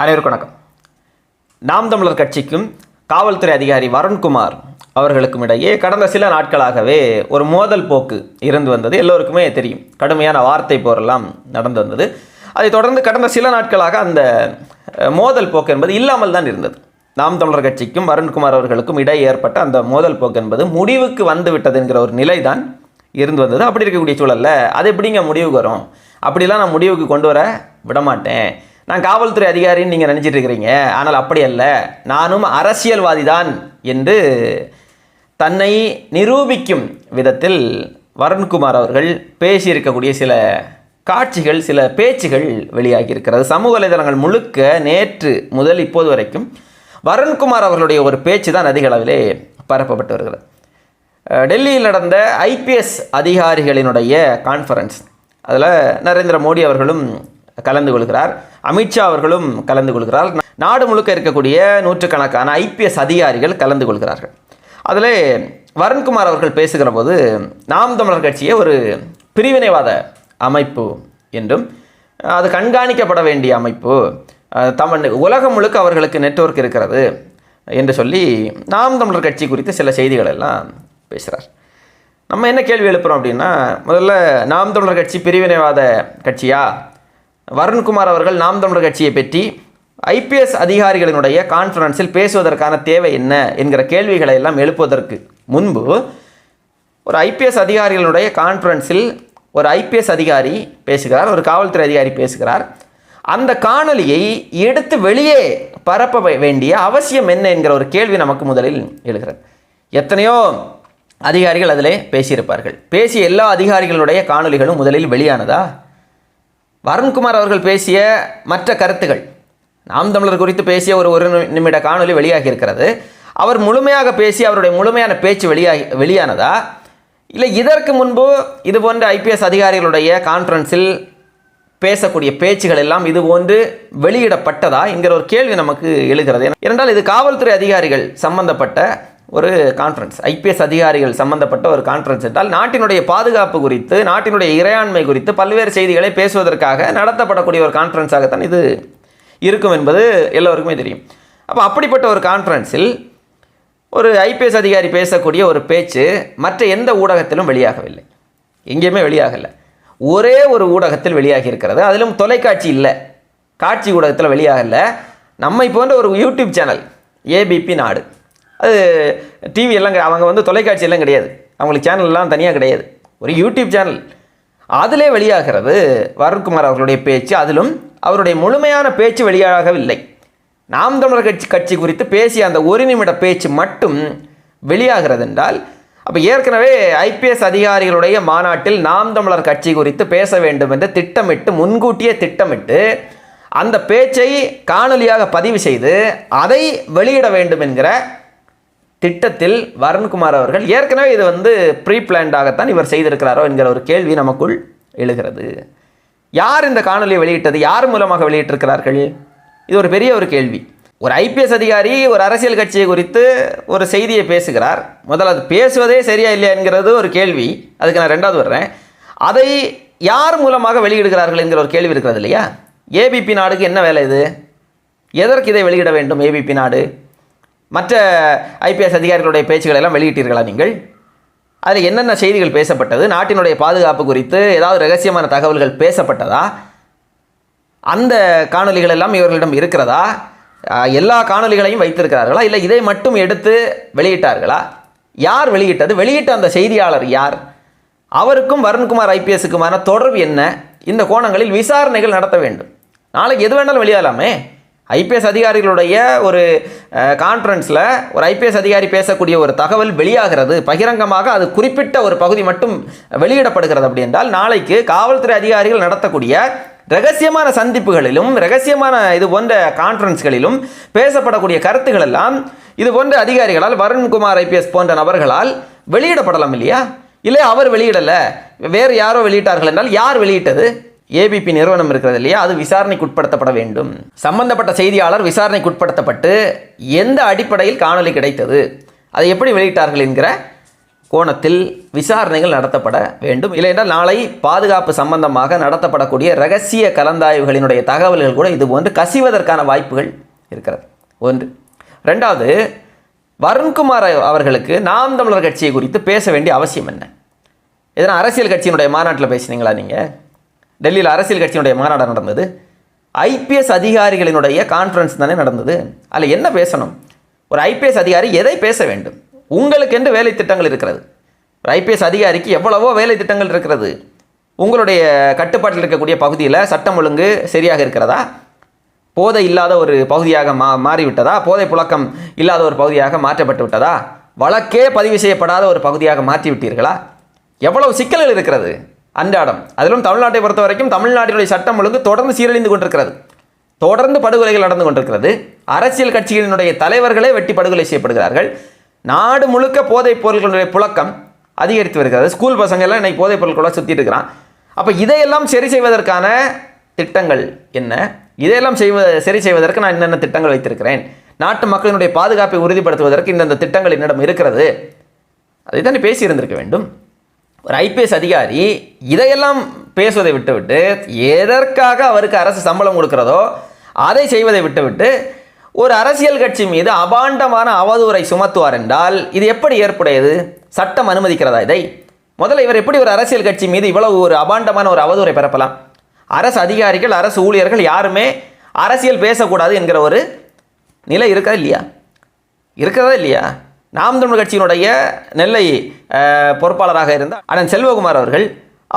அனைவருக்கும் வணக்கம். நாம் தமிழர் கட்சிக்கும் காவல்துறை அதிகாரி வருண்குமார் அவர்களுக்கும் இடையே கடந்த சில நாட்களாகவே ஒரு மோதல் போக்கு இருந்து வந்தது. எல்லோருக்குமே தெரியும். கடுமையான வார்த்தை போரெல்லாம் நடந்து வந்தது. அதைத் தொடர்ந்து கடந்த சில நாட்களாக அந்த மோதல் போக்கு என்பது இல்லாமல் தான் இருந்தது. நாம் தமிழர் கட்சிக்கும் வருண்குமார் அவர்களுக்கும் இடையே ஏற்பட்ட அந்த மோதல் போக்கு என்பது முடிவுக்கு வந்து விட்டது என்கிற ஒரு நிலை தான் இருந்து வந்தது. அப்படி இருக்கக்கூடிய சூழல்ல அது எப்படிங்க முடிவுக்கு வரும்? அப்படிலாம் நான் முடிவுக்கு கொண்டு வர விடமாட்டேன். நான் காவல்துறை அதிகாரின்னு நீங்கள் நினச்சிட்டு இருக்கிறீங்க. ஆனால் அப்படி அல்ல. நானும் அரசியல்வாதி தான் என்று தன்னை நிரூபிக்கும் விதத்தில் வருண்குமார் அவர்கள் பேசியிருக்கக்கூடிய சில காட்சிகள் சில பேச்சுகள் வெளியாகி இருக்கிறது சமூக வலைதளங்கள் முழுக்க நேற்று முதல் இப்போது வரைக்கும் வருண்குமார் அவர்களுடைய ஒரு பேச்சு தான் அதிக அளவிலே பரப்பப்பட்டு வருகிறது. டெல்லியில் நடந்த ஐபிஎஸ் அதிகாரிகளினுடைய கான்ஃபரன்ஸ் அதில் நரேந்திர மோடி அவர்களும் கலந்து கொள்கிறார். அமித்ஷா அவர்களும் கலந்து கொள்கிறார். நாடு முழுக்க இருக்கக்கூடிய நூற்றுக்கணக்கான ஐபிஎஸ் அதிகாரிகள் கலந்து கொள்கிறார்கள். அதில் வருண்குமார் அவர்கள் பேசுகிற போது நாம் தமிழர் கட்சியை ஒரு பிரிவினைவாத அமைப்பு என்றும் அது கண்காணிக்கப்பட வேண்டிய அமைப்பு தமிழ் உலகம் முழுக்க அவர்களுக்கு நெட்வொர்க் இருக்கிறது என்று சொல்லி நாம் தமிழர் கட்சி குறித்து சில செய்திகள் எல்லாம் பேசுகிறார். நம்ம என்ன கேள்வி எழுப்புகிறோம் அப்படின்னா முதல்ல நாம் தமிழர் கட்சி பிரிவினைவாத கட்சியா? வருண்குமார் அவர்கள் நாம் தமிழர் கட்சியை பற்றி ஐபிஎஸ் அதிகாரிகளினுடைய கான்ஃபரன்ஸில் பேசுவதற்கான தேவை என்ன என்கிற கேள்விகளை எல்லாம் எழுப்புவதற்கு முன்பு ஒரு ஐபிஎஸ் அதிகாரிகளுடைய கான்ஃபரன்ஸில் ஒரு ஐபிஎஸ் அதிகாரி பேசுகிறார் ஒரு காவல்துறை அதிகாரி பேசுகிறார். அந்த காணொலியை எடுத்து வெளியே பரப்ப வே- வேண்டிய அவசியம் என்ன என்கிற ஒரு கேள்வி நமக்கு முதலில் எழுகிறது. எத்தனையோ அதிகாரிகள் அதிலே பேசியிருப்பார்கள். பேசிய எல்லா அதிகாரிகளுடைய காணொளிகளும் முதலில் வெளியானதா? வருண்குமார் அவர்கள் பேசிய மற்ற கருத்துகள். நாம் தமிழர் குறித்து பேசிய ஒரு ஒரு நிமிட காணொலி வெளியாகி இருக்கிறது அவர் முழுமையாக பேசி அவருடைய முழுமையான பேச்சு வெளியாகி வெளியானதா? இல்லை இதற்கு முன்பு இது போன்ற ஐபிஎஸ் அதிகாரிகளுடைய கான்ஃபரன்ஸில் பேசக்கூடிய பேச்சுகள் எல்லாம் இது போன்று வெளியிடப்பட்டதா என்கிற ஒரு கேள்வி நமக்கு எழுகிறது. ஏனென்றால் இது காவல்துறை அதிகாரிகள் சம்பந்தப்பட்ட ஒரு கான்ஃபரன்ஸ் ஐபிஎஸ் அதிகாரிகள் சம்பந்தப்பட்ட ஒரு கான்ஃபரன்ஸ் என்றால் நாட்டினுடைய பாதுகாப்பு குறித்து நாட்டினுடைய இறையாண்மை குறித்து பல்வேறு செய்திகளை பேசுவதற்காக நடத்தப்படக்கூடிய ஒரு கான்ஃபரன்ஸாகத்தான் இது இருக்கும் என்பது எல்லோருக்குமே தெரியும். அப்போ அப்படிப்பட்ட ஒரு கான்ஃபரன்ஸில் ஒரு ஐபிஎஸ் அதிகாரி பேசக்கூடிய ஒரு பேச்சு மற்ற எந்த ஊடகத்திலும் வெளியாகவில்லை. எங்கேயுமே வெளியாகலை. ஒரே ஒரு ஊடகத்தில் வெளியாகி இருக்கிறது அதிலும் தொலைக்காட்சி இல்லை. காட்சி ஊடகத்தில் வெளியாகலை. நம்மை போன்ற ஒரு யூடியூப் சேனல் ஏபிபி நாடு. அது டிவி எல்லாம் அவங்க வந்து தொலைக்காட்சி எல்லாம் கிடையாது. அவங்களுக்கு சேனல்லாம் தனியாக கிடையாது. ஒரு யூடியூப் சேனல் அதிலே வெளியாகிறது வருண்குமார் அவர்களுடைய பேச்சு. அதிலும் அவருடைய முழுமையான பேச்சு வெளியாகவில்லை. நாம் தமிழர் கட்சி கட்சி குறித்து பேசிய அந்த ஒரு நிமிட பேச்சு மட்டும் வெளியாகிறது என்றால் அப்போ ஏற்கனவே ஐபிஎஸ் அதிகாரிகளுடைய மாநாட்டில் நாம் தமிழர் கட்சி குறித்து பேச வேண்டும் என்று திட்டமிட்டு முன்கூட்டியே திட்டமிட்டு அந்த பேச்சை காணொலியாக பதிவு செய்து அதை வெளியிட வேண்டும் என்கிற திட்டத்தில் வருண்குமார் அவர்கள் ஏற்கனவே இது வந்து ப்ரீ பிளான்டாகத்தான் இவர் செய்திருக்கிறாரோ என்கிற ஒரு கேள்வி நமக்குள் எழுகிறது. யார் இந்த காணொலியை வெளியிட்டது? யார் மூலமாக வெளியிட்டிருக்கிறார்கள்? இது ஒரு பெரிய ஒரு கேள்வி. ஒரு ஐபிஎஸ் அதிகாரி ஒரு அரசியல் கட்சியை குறித்து ஒரு செய்தியை பேசுகிறார். முதல்ல அது பேசுவதே சரியா இல்லையா என்கிறது ஒரு கேள்வி. அதுக்கு நான் ரெண்டாவது வர்றேன். அதை யார் மூலமாக வெளியிடுகிறார்கள் என்கிற ஒரு கேள்வி இருக்கிறது இல்லையா? ஏபிபி நாடுக்கு என்ன வேலை இது? எதற்கு இதை வெளியிட வேண்டும் ஏபிபி நாடு? மற்ற ஐபிஎஸ் அதிகாரிகளுடைய பேச்சுகளை எல்லாம் வெளியிட்டீர்களா நீங்கள்? அதில் என்னென்ன செய்திகள் பேசப்பட்டது? நாட்டினுடைய பாதுகாப்பு குறித்து ஏதாவது ரகசியமான தகவல்கள் பேசப்பட்டதா? அந்த காணொலிகள் எல்லாம் இவர்களிடம் இருக்கிறதா? எல்லா காணொலிகளையும் வைத்திருக்கிறார்களா? இல்லை இதை மட்டும் எடுத்து வெளியிட்டார்களா? யார் வெளியிட்டது? வெளியிட்ட அந்த செய்தியாளர் யார்? அவருக்கும் வருண்குமார் ஐபிஎஸ்க்குமான தொடர்பு என்ன? இந்த கோணங்களில் விசாரணைகள் நடத்த வேண்டும். நாளைக்கு எது வேணாலும் வெளியாகலாமே. ஐபிஎஸ் அதிகாரிகளுடைய ஒரு கான்ஃபரன்ஸில் ஒரு ஐபிஎஸ் அதிகாரி பேசக்கூடிய ஒரு தகவல் வெளியாகிறது. பகிரங்கமாக அது குறிப்பிட்ட ஒரு பகுதி மட்டும் வெளியிடப்படுகிறது அப்படி என்றால் நாளைக்கு காவல்துறை அதிகாரிகள் நடத்தக்கூடிய ரகசியமான சந்திப்புகளிலும் ரகசியமான இது போன்ற கான்ஃபரன்ஸ்களிலும் பேசப்படக்கூடிய கருத்துக்கள் எல்லாம் இது போன்ற அதிகாரிகளால் வருண்குமார் ஐபிஎஸ் போன்ற நபர்களால் வெளியிடப்படலாம் இல்லையா? இல்லை அவர் வெளியிடலை. வேறு யாரோ வெளியிட்டார்கள் என்றால் யார் வெளியிட்டது? ஏபிபி நிறுவனம் இருக்கிறது இல்லையா? அது விசாரணைக்கு உட்படுத்தப்பட வேண்டும். சம்பந்தப்பட்ட செய்தியாளர் விசாரணைக்கு உட்படுத்தப்பட்டு எந்த அடிப்படையில் காணொலி கிடைத்தது? அதை எப்படி வெளியிட்டார்கள் என்கிற கோணத்தில் விசாரணைகள் நடத்தப்பட வேண்டும். இல்லையென்றால் நாளை பாதுகாப்பு சம்பந்தமாக நடத்தப்படக்கூடிய ரகசிய கலந்தாய்வுகளினுடைய தகவல்கள் கூட இது போன்று கசிவதற்கான வாய்ப்புகள் இருக்கிறது. ஒன்று. ரெண்டாவது வருண்குமார் அவர்களுக்கு நாம் தமிழர் கட்சியை குறித்து பேச வேண்டிய அவசியம் என்ன? எதனா அரசியல் கட்சியினுடைய மாநாட்டில் பேசுனீங்களா நீங்கள் டெல்லியில் அரசியல் கட்சியினுடைய மாநாடு நடந்தது. ஐபிஎஸ் அதிகாரிகளினுடைய கான்ஃபரன்ஸ் தானே நடந்தது. அதில் என்ன பேசணும்? ஒரு ஐபிஎஸ் அதிகாரி எதை பேச வேண்டும்? உங்களுக்கென்று வேலை திட்டங்கள் இருக்கிறது. ஒரு ஐபிஎஸ் அதிகாரிக்கு எவ்வளவோ வேலை திட்டங்கள் இருக்கிறது. உங்களுடைய கட்டுப்பாட்டில் இருக்கக்கூடிய பகுதியில் சட்டம் ஒழுங்கு சரியாக இருக்கிறதா? போதை இல்லாத ஒரு பகுதியாக மா மாறிவிட்டதா? போதை புழக்கம் இல்லாத ஒரு பகுதியாக மாற்றப்பட்டு விட்டதா? வழக்கே பதிவு செய்யப்படாத ஒரு பகுதியாக மாற்றி விட்டீர்களா? எவ்வளவு சிக்கல்கள் இருக்கிறது? அன்றாடம். அதிலும் தமிழ்நாட்டை பொறுத்த வரைக்கும் தமிழ்நாட்டினுடைய சட்டம் ஒழுங்கு தொடர்ந்து சீரழிந்து கொண்டிருக்கிறது. தொடர்ந்து படுகொலைகள் நடந்து கொண்டிருக்கிறது. அரசியல் கட்சிகளினுடைய தலைவர்களே வெட்டி படுகொலை செய்யப்படுகிறார்கள். நாடு முழுக்க போதைப் பொருட்களுடைய புழக்கம் அதிகரித்து வருகிறது. ஸ்கூல் பசங்கள் எல்லாம் இன்னைக்கு போதைப் பொருட்களோட சுற்றிட்டு இருக்கிறான். அப்போ இதையெல்லாம் சரி செய்வதற்கான திட்டங்கள் என்ன? இதையெல்லாம் செய்வ சரி செய்வதற்கு நான் என்னென்ன திட்டங்கள் வைத்திருக்கிறேன்? நாட்டு மக்களினுடைய பாதுகாப்பை உறுதிப்படுத்துவதற்கு இந்தந்த திட்டங்கள் என்னிடம் இருக்கிறது? அதை தானே பேசியிருந்திருக்க வேண்டும். ஒரு ஐபிஎஸ் அதிகாரி இதையெல்லாம் பேசுவதை விட்டுவிட்டு எதற்காக அவருக்கு அரசு சம்பளம் கொடுக்கிறதோ அதை செய்வதை விட்டுவிட்டு ஒரு அரசியல் கட்சி மீது அபாண்டமான அவதூறை சுமத்துவார் என்றால் இது எப்படி ஏற்புடையது? சட்டம் அனுமதிக்கிறதா இதை? முதல்ல இவர் எப்படி ஒரு அரசியல் கட்சி மீது இவ்வளவு ஒரு அபாண்டமான ஒரு அவதூறை பரப்பலாம்? அரசு அதிகாரிகள் அரசு ஊழியர்கள் யாருமே அரசியல் பேசக்கூடாது என்கிற ஒரு நிலை இருக்கா இல்லையா? இருக்கிறதா இல்லையா? நாம் தமிழ் கட்சியினுடைய நெல்லை பொறுப்பாளராக இருந்தார் அண்ணன் செல்வகுமார் அவர்கள்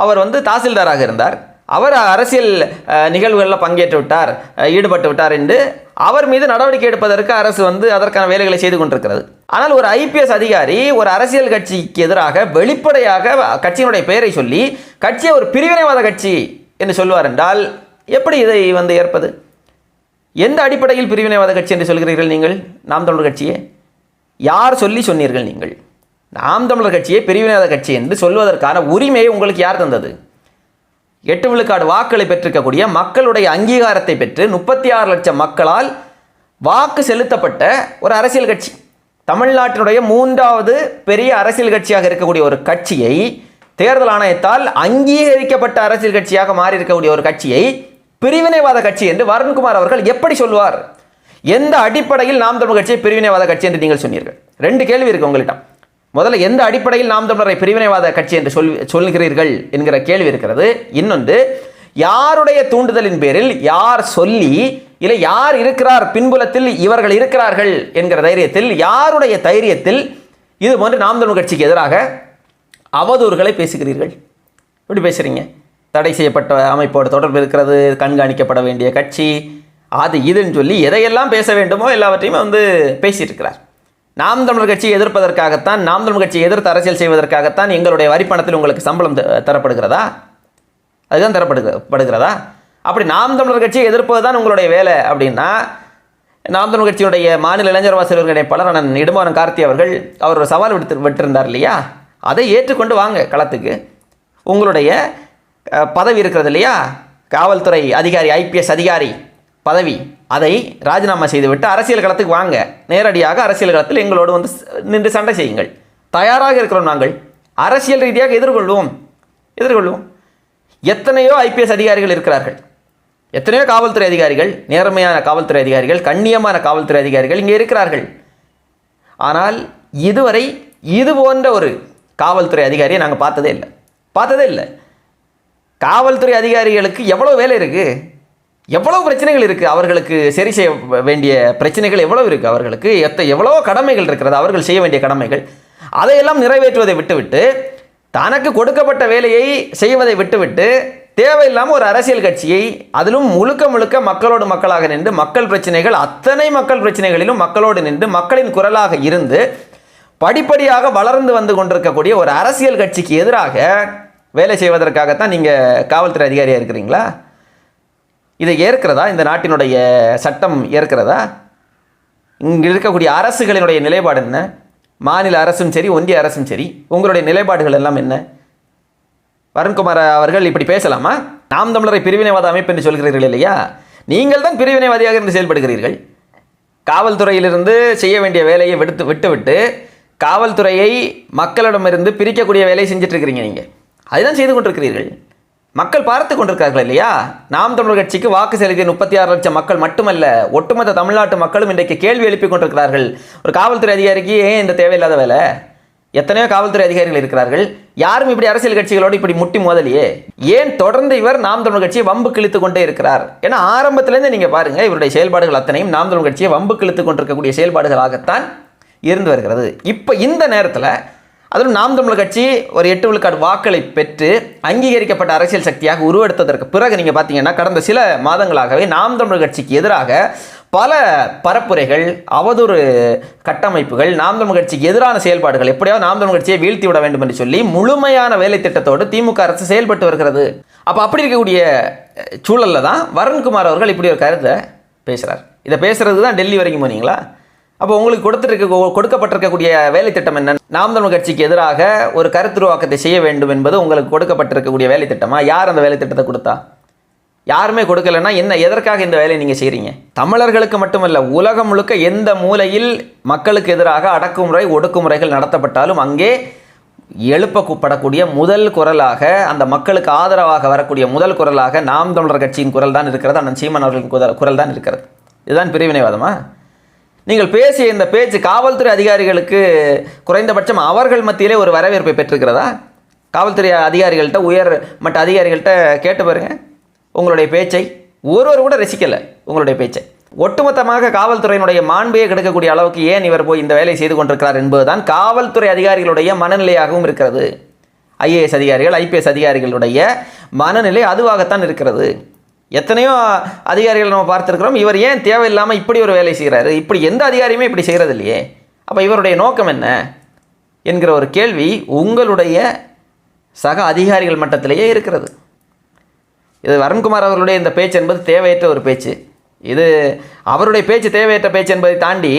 அவர் வந்து தாசில்தாராக இருந்தார். அவர் அரசியல் நிகழ்வுகளில் பங்கேற்று விட்டார் ஈடுபட்டு விட்டார் என்று அவர் மீது நடவடிக்கை எடுப்பதற்கு அரசு வந்து அதற்கான வேலைகளை செய்து கொண்டிருக்கிறது. ஆனால் ஒரு ஐபிஎஸ் அதிகாரி ஒரு அரசியல் கட்சிக்கு எதிராக வெளிப்படையாக கட்சியினுடைய பெயரை சொல்லி கட்சியை ஒரு பிரிவினைவாத கட்சி என்று சொல்வார் என்றால் எப்படி இதை வந்து ஏற்பது? எந்த அடிப்படையில் பிரிவினைவாத கட்சி என்று சொல்கிறீர்கள் நீங்கள் நாம் தமிழர் கட்சியே? யார் சொல்லி சொன்னீர்கள் நீங்கள்? நாம் தமிழர் கட்சியை பிரிவினைவாத கட்சி என்று சொல்வதற்கான உரிமையை உங்களுக்கு யார் தந்தது? எட்டு விழுக்காடு வாக்களை பெற்றிருக்கக்கூடிய மக்களுடைய அங்கீகாரத்தை பெற்று முப்பத்தி ஆறு லட்சம் மக்களால் வாக்கு செலுத்தப்பட்ட ஒரு அரசியல் கட்சி. தமிழ்நாட்டினுடைய மூன்றாவது பெரிய அரசியல் கட்சியாக இருக்கக்கூடிய ஒரு கட்சியை தேர்தல் ஆணையத்தால் அங்கீகரிக்கப்பட்ட அரசியல் கட்சியாக மாறி இருக்கக்கூடிய ஒரு கட்சியை பிரிவினைவாத கட்சி என்று வருண்குமார் அவர்கள் எப்படி சொல்வார்? எந்த அடிப்படையில் நாம் தமிழர் கட்சியை பிரிவினைவாத கட்சி என்று நீங்கள் சொன்னீர்கள்? ரெண்டு கேள்வி இருக்கு உங்கள்கிட்ட. முதல்ல எந்த அடிப்படையில் நாம் தமிழரை பிரிவினைவாத கட்சி என்று சொல் சொல்கிறீர்கள் என்கிற கேள்வி இருக்கிறது. இன்னொன்று யாருடைய தூண்டுதலின் பேரில் யார் சொல்லி இல்லை யார் இருக்கிறார் பின்புலத்தில் இவர்கள் இருக்கிறார்கள் என்கிற தைரியத்தில் யாருடைய தைரியத்தில் இது போன்று நாம் தமிழ் கட்சிக்கு எதிராக அவதூறுகளை பேசுகிறீர்கள்? எப்படி பேசுகிறீங்க தடை செய்யப்பட்ட அமைப்போடு தொடர்பு இருக்கிறது கண்காணிக்கப்பட வேண்டிய கட்சி அது இதுன்னு சொல்லி எதையெல்லாம் பேச வேண்டுமோ எல்லாவற்றையுமே வந்து பேசியிருக்கிறார். இருக்கிறார் நாம் தமிழர் கட்சியை எதிர்ப்பதற்காகத்தான் நாம் தமிழர் கட்சியை எதிர்த்து அரசியல் செய்வதற்காகத்தான் எங்களுடைய வரிப்பணத்தில் உங்களுக்கு சம்பளம் தரப்படுகிறதா? அதுதான் தரப்படுகிறதா படுகிறதா? அப்படி நாம் தமிழர் கட்சியை எதிர்ப்பது தான் உங்களுடைய வேலை அப்படின்னா நாம் தமிழர் கட்சியுடைய மாநில இளைஞர் வாசகர்களுடைய பலரான இடுமாறன் கார்த்தி அவர்கள் அவர் ஒரு சவால் விடுத்து விட்டிருந்தார் இல்லையா? அதை ஏற்றுக்கொண்டு வாங்க களத்துக்கு. உங்களுடைய பதவி இருக்கிறது இல்லையா? காவல்துறை அதிகாரி ஐபிஎஸ் அதிகாரி பதவி. அதை ராஜினாமா செய்துவிட்டு அரசியல் களத்துக்கு வாங்க. நேரடியாக அரசியல் களத்தில் எங்களோடு வந்து நின்று சண்டை செய்யுங்கள். தயாராக இருக்கிறோம் நாங்கள். அரசியல் ரீதியாக எதிர்கொள்வோம். எதிர்கொள்வோம். எத்தனையோ ஐபிஎஸ் அதிகாரிகள் இருக்கிறார்கள். எத்தனையோ காவல்துறை அதிகாரிகள் நேர்மையான காவல்துறை அதிகாரிகள் கண்ணியமான காவல்துறை அதிகாரிகள் இங்கே இருக்கிறார்கள். ஆனால் இதுவரை இது போன்ற ஒரு காவல்துறை அதிகாரியை நாங்கள் பார்த்ததே இல்லை. பார்த்ததே இல்லை. காவல்துறை அதிகாரிகளுக்கு எவ்வளோ வேலை இருக்குது எவ்வளோ பிரச்சனைகள் இருக்குது அவர்களுக்கு சரி செய்ய வேண்டிய பிரச்சனைகள் எவ்வளோ இருக்குது அவர்களுக்கு எத்த எவ்வளோ கடமைகள் இருக்கிறது. அவர்கள் செய்ய வேண்டிய கடமைகள். அதையெல்லாம் நிறைவேற்றுவதை விட்டுவிட்டு தனக்கு கொடுக்கப்பட்ட வேலையை செய்வதை விட்டுவிட்டு தேவையில்லாமல் ஒரு அரசியல் கட்சியை அதிலும் முழுக்க முழுக்க மக்களோடு மக்களாக நின்று மக்கள் பிரச்சனைகள் அத்தனை மக்கள் பிரச்சனைகளிலும் மக்களோடு நின்று மக்களின் குரலாக இருந்து படிப்படியாக வளர்ந்து வந்து கொண்டிருக்கக்கூடிய ஒரு அரசியல் கட்சிக்கு எதிராக வேலை செய்வதற்காகத்தான் நீங்கள் காவல்துறை அதிகாரியாக இருக்கிறீங்களா? இதை ஏற்கிறதா? இந்த நாட்டினுடைய சட்டம் ஏற்கிறதா? இங்கே இருக்கக்கூடிய அரசுகளினுடைய நிலைப்பாடு என்ன? மாநில அரசும் சரி ஒன்றிய அரசும் சரி உங்களுடைய நிலைப்பாடுகள் எல்லாம் என்ன? வருண்குமார் அவர்கள் இப்படி பேசலாமா? நாம் தமிழரை பிரிவினைவாத அமைப்பு என்று சொல்கிறீர்கள் இல்லையா? நீங்கள் தான் பிரிவினைவாதியாக இருந்து செயல்படுகிறீர்கள். காவல்துறையிலிருந்து செய்ய வேண்டிய வேலையை விடுத்து விட்டுவிட்டு காவல்துறையை மக்களிடமிருந்து பிரிக்கக்கூடிய வேலையை செஞ்சுட்டு இருக்கிறீங்க நீங்கள் அதுதான் செய்து கொண்டிருக்கிறீர்கள். மக்கள் பார்த்து கொண்டிருக்கார்கள் இல்லையா? நாம் தமிழர் கட்சிக்கு வாக்கு செலுத்திய முப்பத்தி ஆறு லட்சம் மக்கள் மட்டுமல்ல ஒட்டுமொத்த தமிழ்நாட்டு மக்களும் இன்றைக்கு கேள்வி எழுப்பி கொண்டிருக்கிறார்கள். ஒரு காவல்துறை அதிகாரிக்கு ஏன் இந்த தேவையில்லாத வேலை? எத்தனையோ காவல்துறை அதிகாரிகள் இருக்கிறார்கள். யாரும் இப்படி அரசியல் கட்சிகளோடு இப்படி முட்டி மோதலையே? ஏன் தொடர்ந்து இவர் நாம் தமிழர் கட்சியை வம்பு கிழித்து கொண்டே இருக்கிறார்? ஏன்னா ஆரம்பத்திலேருந்து நீங்கள் பாருங்க இவருடைய செயல்பாடுகள் அத்தனையும் நாம் தமிழர் கட்சியை வம்பு கிழித்து கொண்டிருக்கக்கூடிய செயல்பாடுகளாகத்தான் இருந்து வருகிறது. இப்போ இந்த நேரத்தில் அதிலும் நாம் தமிழர் கட்சி ஒரு எட்டு விழுக்காடு வாக்களை பெற்று அங்கீகரிக்கப்பட்ட அரசியல் சக்தியாக உருவெடுத்ததற்கு பிறகு நீங்கள் பார்த்தீங்கன்னா கடந்த சில மாதங்களாகவே நாம் தமிழர் கட்சிக்கு எதிராக பல பரப்புரைகள் அவதூறு கட்டமைப்புகள் நாம் தமிழ் கட்சிக்கு எதிரான செயல்பாடுகள் எப்படியாவது நாம் தமிழ் கட்சியை வீழ்த்தி விட வேண்டும் என்று சொல்லி முழுமையான வேலை திட்டத்தோடு திமுக அரசு செயல்பட்டு வருகிறது. அப்போ அப்படி இருக்கக்கூடிய சூழலில் சூழல்ல தான் வருண்குமார் அவர்கள் இப்படி ஒரு கருத்தை பேசுகிறார் இதை பேசுகிறது தான் டெல்லி வரைக்கும் போனீங்களா? அப்போ உங்களுக்கு கொடுத்துருக்க கொடுக்கப்பட்டிருக்கக்கூடிய வேலை திட்டம் என்ன நாம் தமிழ் கட்சிக்கு எதிராக ஒரு கருத்துருவாக்கத்தை செய்ய வேண்டும் என்பது உங்களுக்கு கொடுக்கப்பட்டிருக்கக்கூடிய வேலை திட்டமா யார் அந்த வேலை திட்டத்தை கொடுத்தா? யாருமே கொடுக்கலன்னா என்ன எதற்காக இந்த வேலையை நீங்கள் செய்கிறீங்க தமிழர்களுக்கு மட்டுமல்ல உலகம் முழுக்க எந்த மூலையில் மக்களுக்கு எதிராக அடக்குமுறை ஒடுக்குமுறைகள் நடத்தப்பட்டாலும் அங்கே எழுப்பப்படக்கூடிய முதல் குரலாக அந்த மக்களுக்கு ஆதரவாக வரக்கூடிய முதல் குரலாக நாம் தமிழர் கட்சியின் குரல் தான் இருக்கிறது. அண்ணன் சீமன் அவர்களின் குரல் தான் இருக்கிறது. இதுதான் பிரிவினைவாதமா? நீங்கள் பேசிய இந்த பேச்சு காவல்துறை அதிகாரிகளுக்கு குறைந்தபட்சம் அவர்கள் மத்தியிலே ஒரு வரவேற்பை பெற்றிருக்கிறதா? காவல்துறை அதிகாரிகள்கிட்ட உயர் மற்ற அதிகாரிகள்கிட்ட கேட்டு பாருங்கள் உங்களுடைய பேச்சை ஒருவர் கூட ரசிக்கலை உங்களுடைய பேச்சை. ஒட்டுமொத்தமாக காவல்துறையினுடைய மாண்பையை கிடைக்கக்கூடிய அளவுக்கு ஏன் இவர் போய் இந்த வேலையை செய்து கொண்டிருக்கிறார் என்பதுதான் காவல்துறை அதிகாரிகளுடைய மனநிலையாகவும் இருக்கிறது. ஐஏஎஸ் அதிகாரிகள் ஐபிஎஸ் அதிகாரிகளுடைய மனநிலை அதுவாகத்தான் இருக்கிறது. எத்தனையோ அதிகாரிகள் நம்ம பார்த்துருக்கிறோம். இவர் ஏன் தேவையில்லாமல் இப்படி ஒரு வேலை செய்கிறாரு இப்படி எந்த அதிகாரியுமே இப்படி செய்கிறது இல்லையே அப்போ இவருடைய நோக்கம் என்ன? என்கிற ஒரு கேள்வி உங்களுடைய சக அதிகாரிகள் மட்டத்திலேயே இருக்கிறது. இது வருண்குமார் அவர்களுடைய இந்த பேச்சு என்பது தேவையற்ற ஒரு பேச்சு. இது அவருடைய பேச்சு தேவையற்ற பேச்சு என்பதை தாண்டி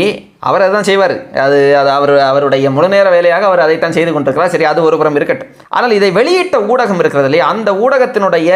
அவர் அதான் செய்வார். அது அது அவர் அவருடைய முழுநேர வேலையாக அவர் அதைத்தான் செய்து கொண்டிருக்கிறார். சரி அது ஒரு புறம் இருக்கட்டும். ஆனால் இதை வெளியிட்ட ஊடகம் இருக்கிறது இல்லையா? அந்த ஊடகத்தினுடைய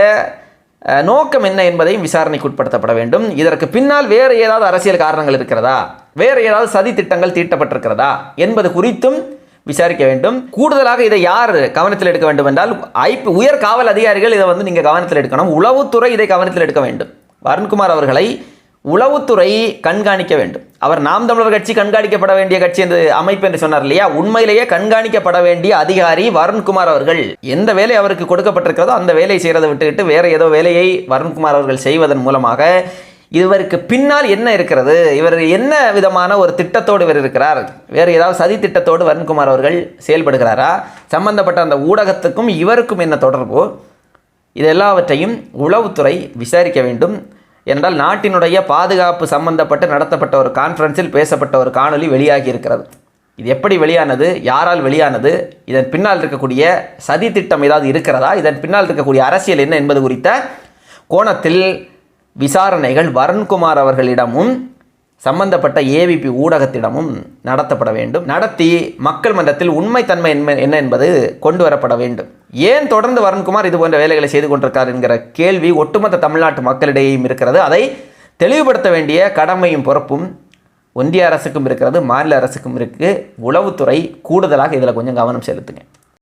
நோக்கம் என்ன என்பதையும் விசாரணைக்கு உட்படுத்தப்பட வேண்டும். இதற்கு பின்னால் வேறு ஏதாவது அரசியல் காரணங்கள் இருக்கிறதா? வேறு ஏதாவது சதி திட்டங்கள் தீட்டப்பட்டிருக்கிறதா? என்பது குறித்தும் விசாரிக்க வேண்டும். கூடுதலாக இதை யார் கவனத்தில் எடுக்க வேண்டும் என்றால் ஐபி உயர் காவல் அதிகாரிகள் இதை வந்து நீங்கள் கவனத்தில் எடுக்கணும். உளவுத்துறை இதை கவனத்தில் எடுக்க வேண்டும். வருண்குமார் அவர்களை உளவுத்துறை கண்காணிக்க வேண்டும். அவர் நாம் தமிழர் கட்சி கண்காணிக்கப்பட வேண்டிய கட்சி என்று அமைப்பு என்று சொன்னார் இல்லையா? உண்மையிலேயே கண்காணிக்கப்பட வேண்டிய அதிகாரி வருண்குமார் அவர்கள். எந்த வேலை அவருக்கு கொடுக்கப்பட்டிருக்கிறதோ அந்த வேலையை செய்கிறதை விட்டுவிட்டு வேற ஏதோ வேலையை வருண்குமார் அவர்கள் செய்வதன் மூலமாக இவருக்கு பின்னால் என்ன இருக்கிறது? இவர் என்ன விதமான ஒரு திட்டத்தோடு இவர் இருக்கிறார்? வேறு ஏதாவது சதி திட்டத்தோடு வருண்குமார் அவர்கள் செயல்படுகிறாரா? சம்பந்தப்பட்ட அந்த ஊடகத்துக்கும் இவருக்கும் என்ன தொடர்போ? இது எல்லாவற்றையும் உளவுத்துறை விசாரிக்க வேண்டும். என்றால் நாட்டினுடைய பாதுகாப்பு சம்பந்தப்பட்டு நடத்தப்பட்ட ஒரு கான்ஃபரன்ஸில் பேசப்பட்ட ஒரு காணொலி வெளியாகி இருக்கிறது. இது எப்படி வெளியானது? யாரால் வெளியானது? இதன் பின்னால் இருக்கக்கூடிய சதி திட்டம் ஏதாவது இருக்கிறதா? இதன் பின்னால் இருக்கக்கூடிய அரசியல் என்ன என்பது குறித்த கோணத்தில் விசாரணைகள் வருண்குமார் அவர்களிடமும் சம்பந்தப்பட்ட ஏவிபி ஊடகத்திடமும் நடத்தப்பட வேண்டும். நடத்தி மக்கள் மன்றத்தில் உண்மைத்தன்மை என்ன என்ன என்பது கொண்டு வரப்பட வேண்டும். ஏன் தொடர்ந்து வருண்குமார் இது போன்ற வேலைகளை செய்து கொண்டிருக்கார் என்கிற கேள்வி ஒட்டுமொத்த தமிழ்நாட்டு மக்களிடையேயும் இருக்கிறது. அதை தெளிவுபடுத்த வேண்டிய கடமையும் பொறுப்பும் ஒன்றிய அரசுக்கும் இருக்கிறது மாநில அரசுக்கும் இருக்குது உளவுத்துறை கூடுதலாக இதில் கொஞ்சம் கவனம் செலுத்துங்க.